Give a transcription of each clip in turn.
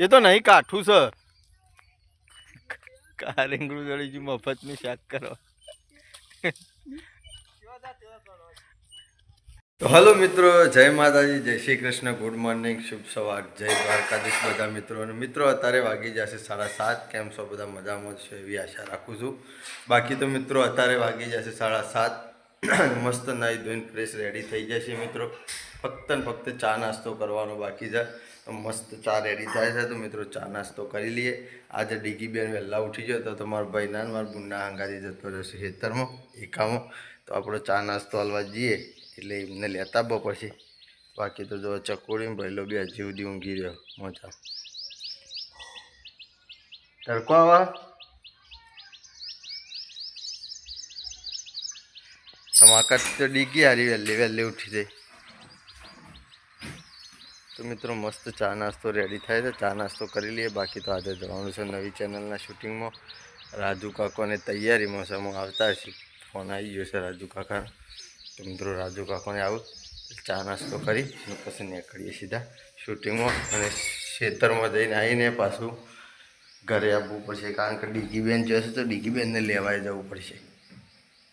એ તો નહીં, કાઠું છે. કારેંગળું જડી ગયું, મફતનું શાક કરો. તો હલો મિત્રો, જય માતાજી, જય શ્રી કૃષ્ણ, ગુડ મોર્નિંગ, શુભ સવાર, જય દ્વારકાધીશ બધા મિત્રો. અને મિત્રો, અત્યારે વાગી જશે સાડા સાત. કેમ છો? બધા મજામાં છો એવી આશા રાખું છું. બાકી તો મિત્રો, અત્યારે વાગી જશે સાડા સાત. મસ્ત નાહી ધોઈને ફ્રેશ રેડી થઈ જશે મિત્રો. ફક્ત ને ફક્ત ચા નાસ્તો કરવાનો બાકી છે. મસ્ત ચા રેડી થાય છે. તો મિત્રો ચા નાસ્તો કરી લઈએ. આજે ડીગી બેન વહેલા ઉઠી ગયો. તો તમારા ભાઈના મારા બુના હંગાથી જતો રહેશે ખેતરમાં, એકામાં. તો આપણો ચા નાસ્તો હાલવા જઈએ. એટલે એમને લેતા બો પછી. બાકી તો જો ચકોડી ભરેલો બી હજી સુધી ઊંઘી રહ્યો. મોજા. તડકો આવા. તમાકત તો ડીગી હારી વહેલી વહેલી ઉઠી જાય. તો મિત્રો મસ્ત ચા નાસ્તો રેડી થાય છે. ચા નાસ્તો કરી લઈએ. બાકી તો આજે જવાનું છે નવી ચેનલના શૂટિંગમાં રાજુ કાકોને તૈયારીમાં છે. હું આવતા છીએ ફોન આવી ગયો છે રાજુ કાકાનો તો મિત્રો રાજુ કાકોને આવું. ચા નાસ્તો કરી અને પછી નીકળીએ સીધા શૂટિંગમાં અને ખેતરમાં જઈને આવીને પાછું ઘરે આવવું પડશે. કારણ કે ડીગી બેન જશે તો ડીગી બેનને લેવાઈ જવું પડશે.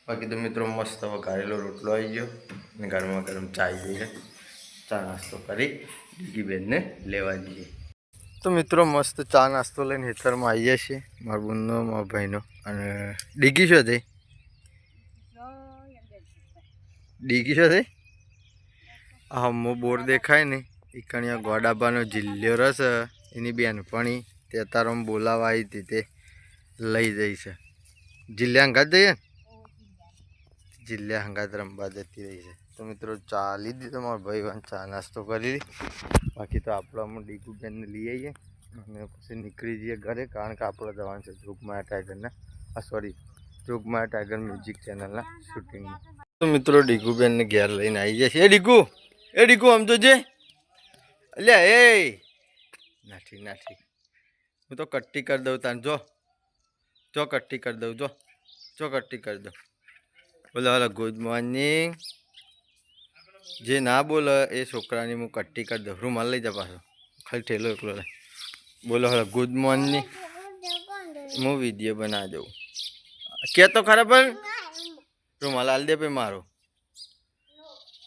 બાકી તો મિત્રો મસ્ત હવે ઘરેલો રોટલો આવી ગયો. અને ગરમા ગરમ ચા આવી ગઈ ચા નાસ્તો કરી ડીગી બેનને લેવા જઈએ. તો મિત્રો, મસ્ત ચા નાસ્તો લઈને હેતરમાં આવીએ છીએ, મારા બુનનો, મારા ભાઈનો. અને ડીગી શું થઈ ડીગી શું થઈ હમો બોર દેખાય ને. એ કણિયા ગોડાબાનો જિલ્લો રસ, એની બેનપણી, તે તારોમ બોલાવા આવી હતી, તે લઈ જઈ છે. જિલ્લા હંગાત જઈએ જિલ્લા હંગાત રમવા જતી રહી છે. તો મિત્રો ચા લીધી તો મારા ભાઈ વાન ચા નાસ્તો કરી લી. બાકી તો આપણે અમુક ડીગુ બેનને લઈ આવીએ અને પછી નીકળી જઈએ ઘરે, કારણ કે આપણે જવાનું છે જોગમાયા ટાઈગરના. આ સોરી જોગમાયા ટાઈગર મ્યુઝિક ચેનલના શૂટિંગમાં તો મિત્રો ડીગુ બેનને ઘેર લઈને આવી જશે. એ ડીગુ એ ડીગુ આમ તો જે અલ્યા એ. નાઠી નાઠી. હું તો કટ્ટી કરી દઉં તાન, જો. જો કટ્ટી કરી દઉં, જો. જો કટ્ટી કરી દઉં. બોલો હલો ગુડ મોર્નિંગ જે ના બોલે એ છોકરાની હું કટ્ટી કરી દઉં. રૂમાલ લઈ જા પાછો. ખાલી ઠેલો એકલો લે બોલો હલો ગુડ મોર્નિંગ હું વીડિયો બના દઉં. કે તો ખરા પણ? રૂમાલ હાલ દે ભાઈ મારો.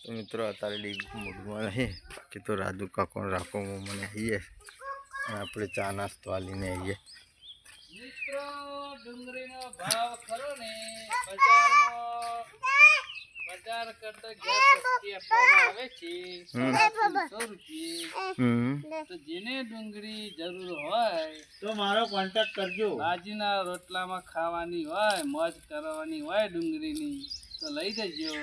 તો મિત્રો અત્યારે ડીગ મૂડમાં નહીં બાકી તો રાજુ કાકો રાખો હું મને આવીએ અને આપણે ચા નાસ્તો હાલીને આવીએ મિત્રો ડુંગળીનો ભાવ ખરો ને? બજારમાં બજાર કરતા સસ્તી આપવામાં આવે છે. સો રૂપિયે તો જેને ડુંગળી જરૂર હોય તો મારો કોન્ટેક્ટ કરજો. બાજીના રોટલામાં ખાવાની હોય મોજ કરવાની હોય ડુંગળીની તો લઈ જજો.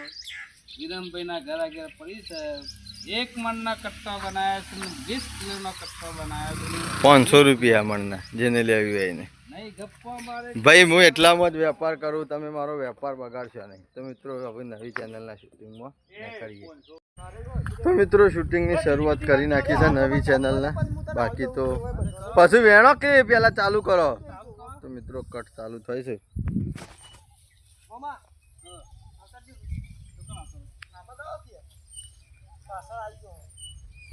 વિરમભાઈના ઘરા ઘેર પડી છે. એક મણના કટ્ટો બનાવ્યો છે ને વીસ કિલોનો કટ્ટો બનાવ્યો છે. ને પાંચસો રૂપિયા મણના જેને લેવી હોય એને. મારે ભાઈ હું એટલામાં જ વેપાર કરું તમે મારો વેપાર બગાડશો નહીં. તો મિત્રો હવે નવી ચેનલના શૂટિંગમાં કરીએ. તો મિત્રો શૂટિંગની શરૂઆત કરી નાખી છે નવી ચેનલના બાકી તો પાછું વેણો કે પહેલાં ચાલુ કરો? તો મિત્રો કટ ચાલુ થાય છે.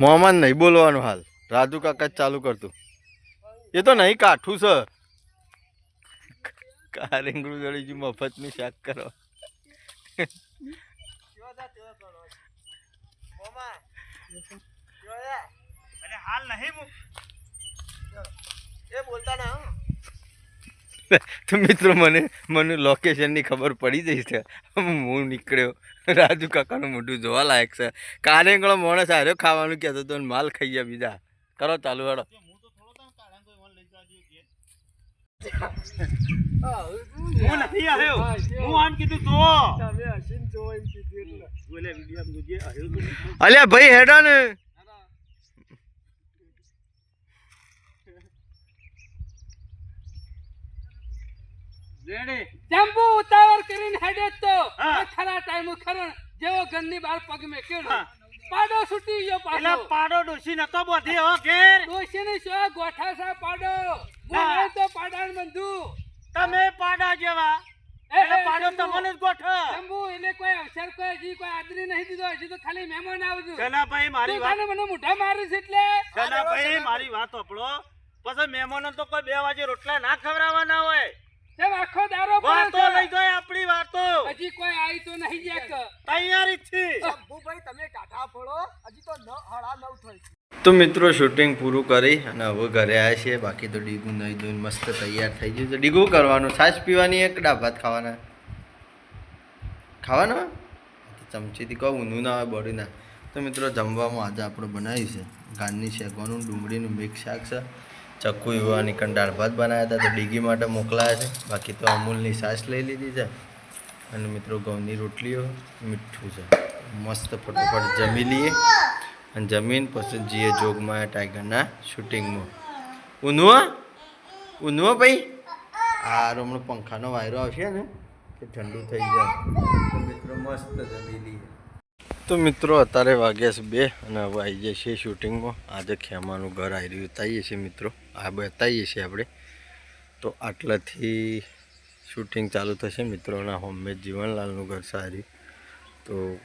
મોહમ્મદ નહીં બોલવાનું હાલ. રાજુ કાકા જ ચાલુ કરતું. એ તો નહીં કાઠું છે. કારેંગડું જડી ગયું, મફતનું શાક કરો. મિત્રો, મને મને લોકેશનની ખબર પડી જઈ છે હું નીકળ્યો. રાજુ કાકાનું મોઢું જોવા લાયક છે કારેંગળો માણસ આવ્યો ખાવાનું કહેતો તો માલ ખાઈ ગયા બીજા. કરો ચાલુ હેડો હું તો થોડો તને કાઢા કોઈ મને લઈ જાજો ઘેર. હું હું નથી આવ્યો. હું આમ કીધું જો. અલ્યા ભાઈ હેડો ને. રેડી. ટેમ્પો ઉતાવળ કરીને હેડે તો. ખરા ટાઈમ ખરણ જેવો ઘરની બાર પગ હા. પાડો છૂટી ગયો એટલે પાડો પાડો ડોસી નતો બોધી હો ઘેર? ડોશીની શો ગોઠા સા પાડો? બોલે તો પાડા બંધુ. તમે પાડા જેવા. એ, એટલે પાડો. તમને જ ગોઠો. શંભુ, એને કોઈ અવસર કોઈ હજી કોઈ આદરી નહીં દીધો હજી તો ખાલી મહેમાન આવતું ભાઈ મારી વાત તને મને મોઢા મારું છે એટલે ભાઈ મારી વાત સાંભળો. પછી મહેમાનો તો કોઈ બે વાગે રોટલા ના ખવડાવવાના હોય. કેમ આખો દારો વાતો લઈ જાય આપણી વાતો. હજી કોઈ આવી તો નહીં જ્યાં તૈયારી જ છે. તો મિત્રો શૂટિંગ પૂરું કરી અને હવે ઘરે આવ્યા છીએ. બાકી તો ડીગું નહીં ધોઈને મસ્ત તૈયાર થઈ ગયું તો ડીગું કરવાનું? છાશ પીવાની એક ડા ભાત ખાવાના? ખાવાના? ચમચીથી કહું ઊંધું ના હોય બળી ના. તો મિત્રો જમવામાં આજે આપણે બનાવ્યું છે. ગાનની શેકવાનું ડુંગળીનું મિક્સ શાક છે. ચક્કુ યુવાની કંટાળ ભાત બનાવ્યા હતા, તો ડીગી માટે મોકલાયા છે. બાકી તો અમૂલની સાસ લઈ લીધી છે. અને મિત્રો ઘઉંની રોટલીઓ મીઠું છે. મસ્ત ફટોફટ જમી લઈએ. અને જમીન પછી જીએ જોગમાયા ટાઈગરના શૂટિંગમાં. ઊંધવો ઊંધવો ભાઈ. આ હમણાં પંખાનો વાયરો આવશે ને, કે ઠંડુ થઈ જાય. મિત્રો મસ્ત જમી લઈએ. તો મિત્રો, અત્યારે વાગ્યા છે બે અને હવે આવી જાય છે શૂટિંગમાં. આજે ખેમાનું ઘર આવી રહ્યું બતાવીએ છીએ મિત્રો. આ બતાવીએ છીએ આપણે. તો આટલાથી શૂટિંગ ચાલુ થશે મિત્રોના હોમમેડ જીવનલાલનું ઘર સારી તો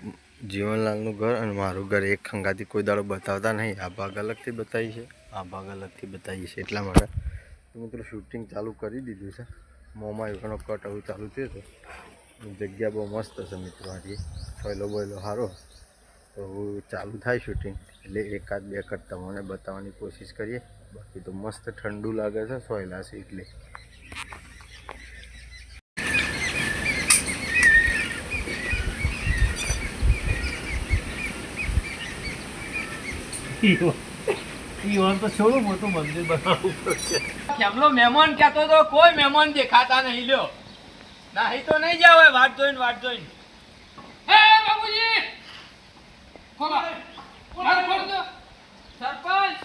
જીવનલાલનું ઘર અને મારું ઘર એક ખંગાથી કોઈ દાડો બતાવતા નહીં. આ ભાગ અલગથી બતાવી છે આ ભાગ અલગથી બતાવીએ છીએ એટલા માટે. તો મિત્રો, શૂટિંગ ચાલુ કરી દીધું છે. મોંમાં એવાનો કટ આવું ચાલુ થયું છે જગ્યા બહુ મસ્ત છે મિત્રો આજે ફોયલો બોયલો સારો તો ચાલુ થાય શૂટિંગ એટલે એકાદ બે કટ તમને બતાવવાની કોશિશ કરીએ. બાકી તો મસ્ત ઠંડુ લાગે છે સોયલા છે એટલે મોટું મંદિર બનાવવું પડશે. કેમનો મહેમાન કહેતો તો કોઈ મહેમાન દેખાતા નહીં લ્યો. નહીં તો નહીં જાવ હવે વાટ જોઈને વાટ જોઈને. હે બાબુજી ખોલો. બાર ખોલ. દો સરપંચ!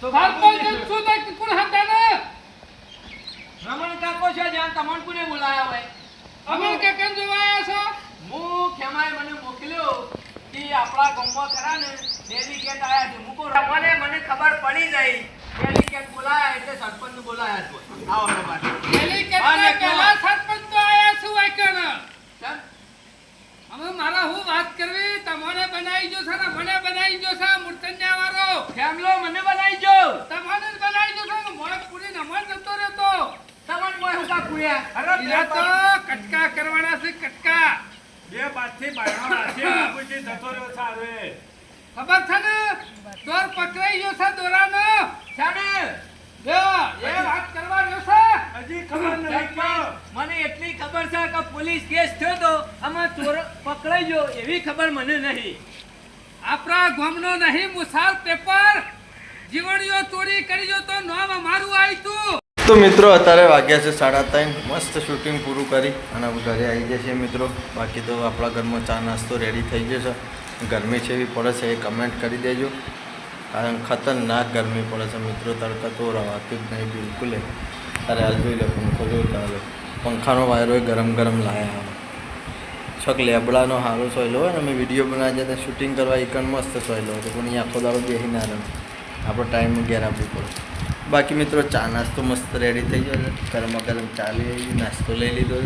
તો સરપંચ શું થાય કોણ હતા ને રમણ કાકો છે જ્યાં તમણ કોને બોલાયા હોય. અમે કે કેમ જોવાયા છો? હું ખેમાએ મને મોકલ્યો કે આપણા ગામમાં ખરા ને ડેલિકેટ આયા છે. મૂકો મને મને ખબર પડી ગઈ. ડેલિકેટ બોલાયા એટલે સરપંચ બોલાયા છે. આવો ડેલિકેટ અને પેલા સરપંચ તો આયા શું વાંક્યો ને? કેમ? હવે હું વાત કરવી? તમને બનાવી જો છે ને મને બનાવી જો છે મૂર્તન્યા વાળો ફેમલો મને બનાવી જો. તમને બનાવી જો છે ને પૂરી નમન જતો રહેતો. તમને મોય હું કા કુયા એ તો કટકા કરવાના છે કટકા. બે બાદથી બાયણો રાખી પૂછી જતો રહ્યો છે ખબર છે ને? દોર પકડાઈ ગયો છે દોરાનો. શાને મને એટલી ખબર છે કે પોલીસ કેસ થયો તો આમાં ચોર પકડાઈ ગયો એવી ખબર મને નહીં. આપણા ગામનો નહીં મુસાર પેપર. જીવણીઓ ચોરી કરી જો તો નામ અમારું આવ્યું તો. મિત્રો અત્યારે વાગ્યા છે સાડા ત્રણ. મસ્ત શૂટિંગ પૂરું કરી અને ઘરે આવી જશે મિત્રો. બાકી તો આપણા ઘરમાં ચા નાસ્તો રેડી થઈ જશે ગરમી છે એવી પડે છે એ કમેન્ટ કરી દેજો. કારણ ખતરનાક ગરમી પડે છે મિત્રો, તડકા તો રવાતું જ નહીં, બિલકુલ અરે હાલ જોઈ લે, પંખો જોઈ ચાલો. પંખાનો વાયરો ગરમ ગરમ લાયા છક લેબડાનો સારો સોયલો હોય ને, અમે વીડિયો બનાવી જતા શૂટિંગ કરવા એકન મસ્ત સોયલો હતો, પણ આખો દાડો બેસી ના રહે આપણો ટાઈમ ઘેર આપવો પડે. બાકી મિત્રો, ચા નાસ્તો મસ્ત રેડી થઈ ગયો ગરમા ગરમ ચા લઈ નાસ્તો લઈ લીધો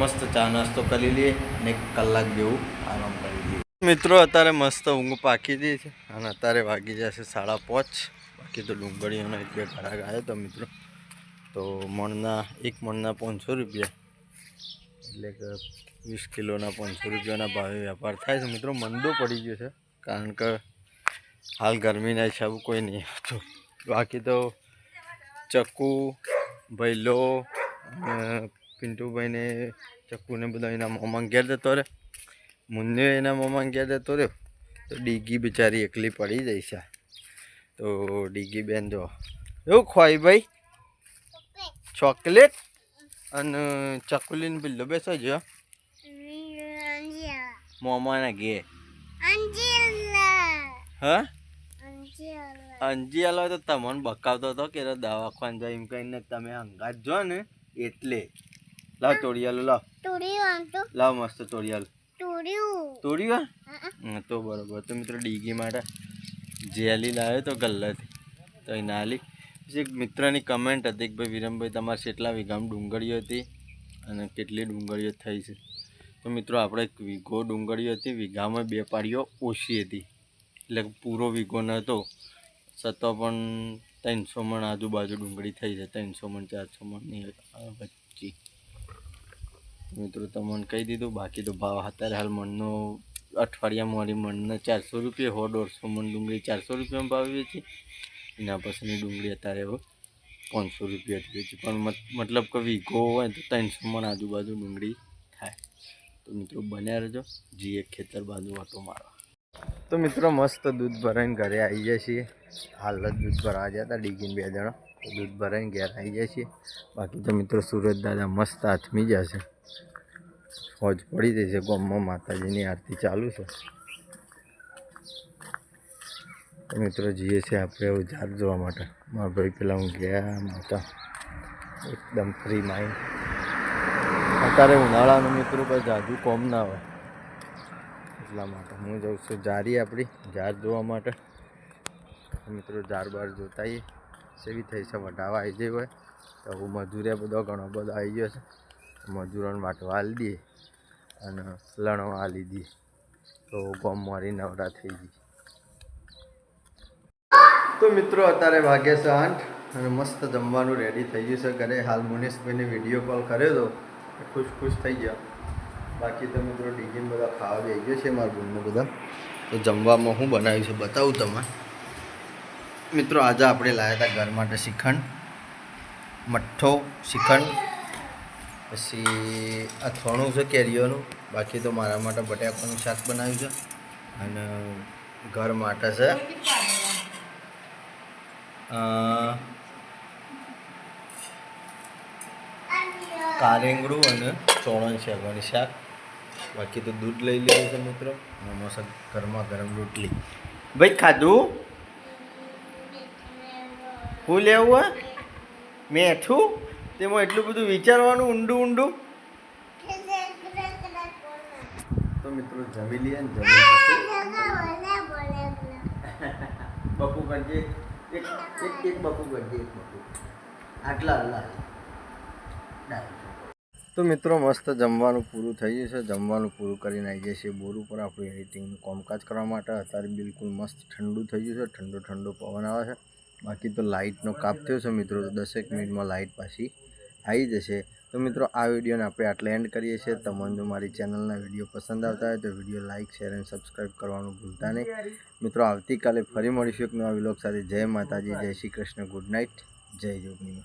મસ્ત ચા નાસ્તો કરી લઈએ અને એક કલાક જેવું આરામ મિત્રો, અત્યારે મસ્ત ઊંઘ પાકી દે છે અને અત્યારે વાગી જશે સાડા પાંચ. બાકી તો ડુંગળીઓનો એક બે ઘરાક આવ્યો તો મિત્રો. તો મણના, એક મણના પાંચસો રૂપિયા. એટલે કે વીસ કિલોના પાંચસો રૂપિયાના ભાવે વેપાર થાય છે મિત્રો. મંદો પડી ગયો છે, કારણ કે હાલ ગરમીના હિસાબ કોઈ નહીં આવતું. બાકી તો ચક્કુ, ભૈલો પિન્ટુભાઈને ચક્કુને બધા એના મોમાં ઘેર જતો રહે. મુન્ને એના મમ્મા ઘેર જતો રહ્યો તો ડીગી બિચારી એકલી પડી જાય છે તો ડીગી બેન જો એવું ખોઈ ભાઈ? ચોકલેટ અને ચકુલીને બિલ્લો બેસો જો મોમાના ઘે. હા? અંજી આલો તો તમને બકાવતો હતો કે દવાખાન જાય એમ કહીને તમે અંગાત જો ને એટલે. લાવ તોડિયાલો લાવ. લાવ મસ્ત તોડિયાલો. તોડ્યું. હા તો બરોબર. તો મિત્રો ડીગી માટે જેલી લાવ્યો તો ગલ્લાથી. તો એ નાલી પછી એક મિત્રની કમેન્ટ હતી કે ભાઈ વિરમભાઈ તમારે કેટલા વીઘામાં ડુંગળીઓ હતી અને કેટલી ડુંગળીઓ થઈ છે? તો મિત્રો આપણે એક વીઘો ડુંગળીઓ હતી વીઘામાં બે પાડીઓ ઓછી હતી. એટલે પૂરો વીઘો નહોતો છતાં પણ ત્રણસો મણ આજુબાજુ ડુંગળી થઈ છે ત્રણસો મણ ચારસો મણની વચ્ચે. મિત્રો તમને કહી દીધું, બાકી તો ભાવ અત્યારે હાલ મણનો અઠવાડિયામાં વાળી મણના ચારસો રૂપિયા, હો દોઢસો મણ ડુંગળી ચારસો રૂપિયામાં ભાવ વેચી એના પછીની ડુંગળી અત્યારે પાંચસો રૂપિયા વેચી પણ મતલબ કે વીઘો હોય તો ત્રણસો મણ આજુબાજુ ડુંગળી થાય. તો મિત્રો, બન્યા રહેજો. જી એક ખેતર બાજુ હતો મારવા. તો મિત્રો, મસ્ત દૂધ ભરાઈને ઘરે આવી જાય છીએ. હાલ જ દૂધ ભરાવા જતા ડીગીને બે જણા. દૂધ ભરાઈને ઘેર આવી જાય છે. બાકી તો મિત્રો સુરત દાદા મસ્ત આથમી જશે ફોજ પડી જશે ગામમાં, માતાજીની આરતી ચાલુ છે. તો મિત્રો જઈએ છીએ આપણે એવું ઝાડ જોવા માટે. મારા ભાઈ પેલા હું ગયા, માતા એકદમ ફ્રી માઇન્ડ અત્યારે ઉનાળાનું મિત્રો કોઈ જાદુ કોમ ના હોય. એટલા માટે હું જાઉં છું જારી આપણી ઝાડ જોવા માટે. મિત્રો ઝાડ બાર જોતા આવીએ. સેવી થઈ છે વટાવા આવી જઈ હોય. તો હું મજૂરે બધો ઘણો બધો આવી ગયો છે. મજૂરોને વાટવા આલી દઈએ અને લણવા આલી દઈએ. તો ગોમ મારી નવરા થઈ ગઈ. તો મિત્રો, અત્યારે વાગ્યા છે આઠ અને મસ્ત જમવાનું રેડી થઈ ગયું છે. ઘરે હાલ મુનેશભાઈને વીડિયો કોલ કર્યો હતો ખુશ ખુશ થઈ ગયા. બાકી તો મિત્રો ડીજીને બધા ખાવા બેસી ગયો છે મારા બહેનને બધા. તો જમવામાં હું બનાવ્યું છે, બતાવું તમને. મિત્રો, આજે આપણે લાવ્યા હતા ઘર માટે શ્રીખંડ મઠ્ઠો શ્રીખંડ પછી અથાણું છે કેરીઓનું. બાકી તો મારા માટે બટાકાનું શાક બનાવ્યું છે. અને ઘર માટે છે કારેંગડું અને ચોળણ શેગવાની શાક. બાકી તો દૂધ લઈ લીધું છે મિત્રો. અને મસ્ત ગરમ રોટલી. ભાઈ, ખાધું? હું લેવું હોય મેઠું તેમાં એટલું બધું વિચારવાનું ઊંડું ઊંડું? તો મિત્રો જમી લઈએ ને બપુ કરજે. એક એક બપુ કરજે, એક બપુ આટલા અલ્લા તો મિત્રો મસ્ત જમવાનું પૂરું થઈ ગયું છે. જમવાનું પૂરું કરીને આવી જઈએ છીએ બોર ઉપર. આપણું એડિટિંગનું કામકાજ કરવા માટે અત્યારે બિલકુલ મસ્ત ઠંડુ થઈ ગયું છે. ઠંડો ઠંડો પવન આવે છે. બાકી તો લાઇટનો કાપ થયો છે મિત્રો, તો દસેક મિનિટમાં લાઇટ પાછી આવી જશે. તો મિત્રો, આ વિડીયોને આપણે આટલે એન્ડ કરીએ છીએ. તમને જો મારી ચેનલના વીડિયો પસંદ આવતા હોય તો વીડિયો લાઇક, શેર અને સબસ્ક્રાઈબ કરવાનું ભૂલતા નહીં. મિત્રો, આવતીકાલે ફરી મળીશું એક નવા વિલોક સાથે. જય માતાજી, જય શ્રી કૃષ્ણ. Good night. જય જોગની